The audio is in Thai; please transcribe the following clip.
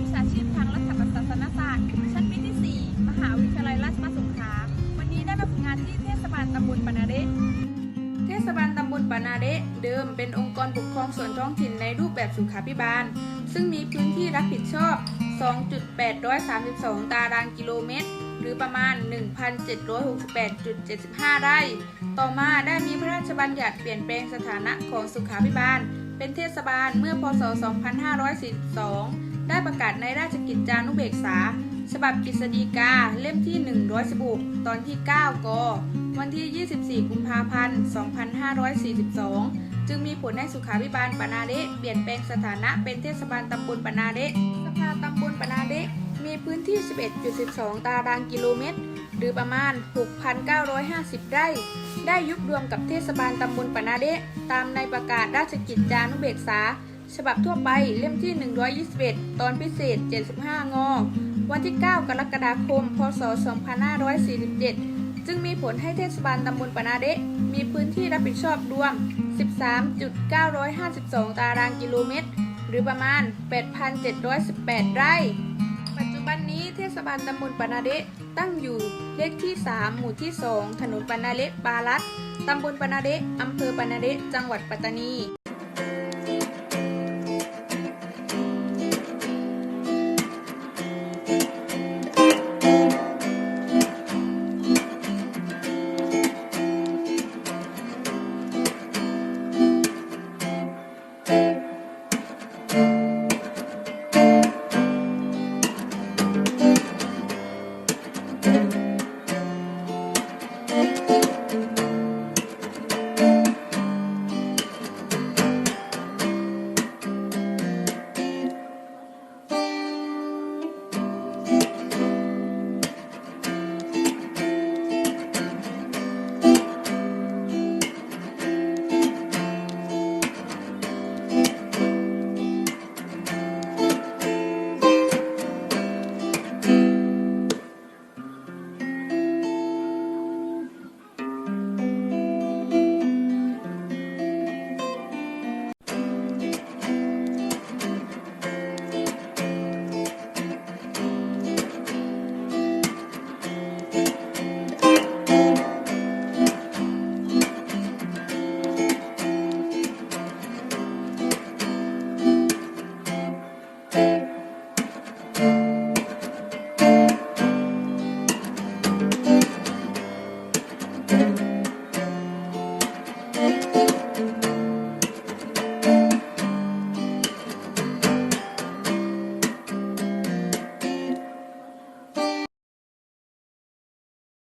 วิชาชีพทางรัฐศาสนศาสตร์ ชั้นปีที่ 4 มหาวิทยาลัยราชมัสงขลา วันนี้ได้มาทำงานที่เทศบาลตำบลปนาเดเทศบาลตำบลปนาเดเดิมเป็นองค์กรปกครองส่วนท้องถิ่นในรูปแบบสุขาภิบาล ซึ่งมีพื้นที่รับผิดชอบ 2.832 ตารางกิโลเมตร หรือประมาณ 1,768.75 ไร่ ต่อมาได้มีพระราชบัญญัติเปลี่ยนแปลงสถานะของสุขาภิบาล เป็นเทศบาลเมื่อพศ 2542 ได้ประกาศในราชกิจจานุเบกษา ฉบับกฤษฎีกาเล่มที่ 116 ตอนที่ 9 ก วันที่ 24 กุมภาพันธ์ 2542 จึงมีผลให้สุขาภิบาลปานาเดะเปลี่ยนแปลงสถานะเป็นเทศบาลตำบลปานาเดะสภาตำบลปานาเดะมีพื้นที่ 11.12 ตารางกิโลเมตร หรือประมาณ 6,950 ไร่ ได้ยุบรวมกับเทศบาลตำบลปานาเดะตามในประกาศราชกิจจานุเบกษา ฉบับทั่วไปเล่มที่ 121 ตอนพิเศษ 75 ง วันที่ 9 กรกฎาคม พศ 2547 จึงมีผลให้เทศบาลตำบลปนาเดะมีพื้นที่รับผิดชอบรวม 13.952 ตารางกิโลเมตร หรือประมาณ 8,718 ไร่ ปัจจุบันนี้เทศบาลตำบลปนาเดะตั้งอยู่เลขที่ 3 หมู่ที่ 2 ถนนปนาเละปาลัดตำบลปนาเดะอำเภอปนาเดะจังหวัดปัตตานี